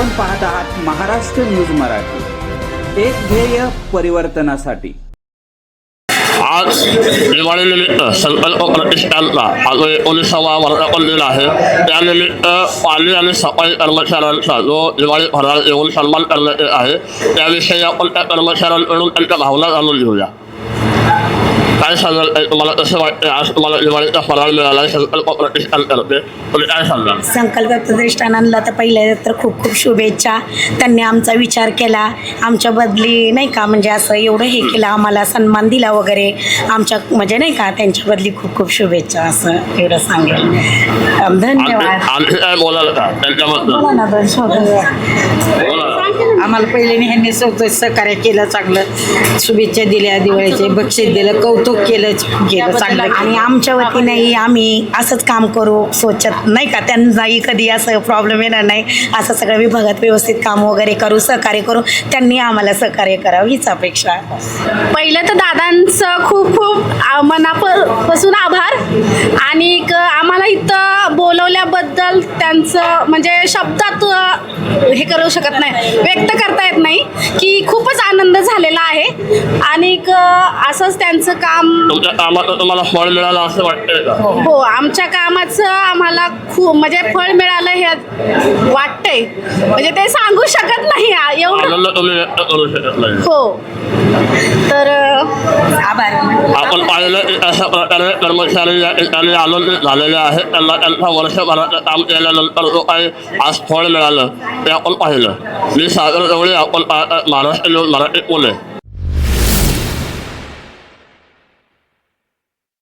आपण पाहत आहात महाराष्ट्र न्यूज मराठी. एक ध्येय परिवर्तनासाठी. आज दिवाळीनिमित्त संकल्प प्रतिष्ठानचा हा एकोणीसावा वर्धापन दिन आहे. त्यानिमित्त पाणी आणि सफाई कर्मचाऱ्यांचा जो दिवाळी फराळ येऊन सन्मान करण्यात येत आहे त्याविषयी आपण त्या कर्मचाऱ्यांकडून त्यांच्या भावना जाणून घेऊया. काय सांगाल ताई, तुम्हाला कसं वाटतं आज तुम्हाला दिवाळीचा फराळ मिळाला संकल्प प्रतिष्ठान करते तुम्ही काय सांगाल संकल्प प्रतिष्ठानाला तर पहिल्या तर खूप खूप शुभेच्छा. त्यांनी आमचा विचार केला. आमच्या बदली नाही का? म्हणजे असं एवढं हे केलं आम्हाला सन्मान दिला वगैरे. आमच्या म्हणजे नाही का त्यांच्या बदली खूप खूप शुभेच्छा असं एवढं सांगेल. अं, धन्यवाद. आणखी काय बोलाल का? त्यांच्याबद्दल. बोला ना दोन शब्द. बोला. आम्हाला पहिले ह्यांनी सगळं सहकार्य केलं चांगलं. शुभेच्छा दिल्या दिवाळीचे बक्षीस दिलं कौतुक केलं केलं चांगलं. आणि आमच्या वतीनेही आम्ही असंच काम करू स्वच्छ नाही का? त्यांनाही कधी असं प्रॉब्लेम येणार नाही. असं सगळं विभागात व्यवस्थित काम वगैरे करू सहकार्य करू. त्यांनी आम्हाला सहकार्य करावं हीच अपेक्षा पहिलं तर दादांचं खूप खूप मनापासून आभार. आणि आम्हाला इथं बोलवल्याबद्दल त्यांचं म्हणजे शब्दात हे करू शकत नाही व्यक्त करता येत नाही की खूपच आनंद झालेला आहे. आणि असंच त्यांचं काम तुम्हाला फळ मिळालं असं वाटतंय का? हो आमच्या कामाचं आम्हाला खूप म्हणजे फळ मिळालं हे वाटतंय. म्हणजे ते सांगू शकत नाही एवढं हो. तर आभार आपण पाहिलं की अशा प्रकारे कर्मचारी या ठिकाणी आनंदित झालेले आहेत त्यांना त्यांचा वर्षभराचं काम केल्यानंतर जो काही आज फळ मिळालं ते आपण पाहिलं. मी सागर जवळे आपण पाहत आहात महाराष्ट्र न्यूज मराठी पुणे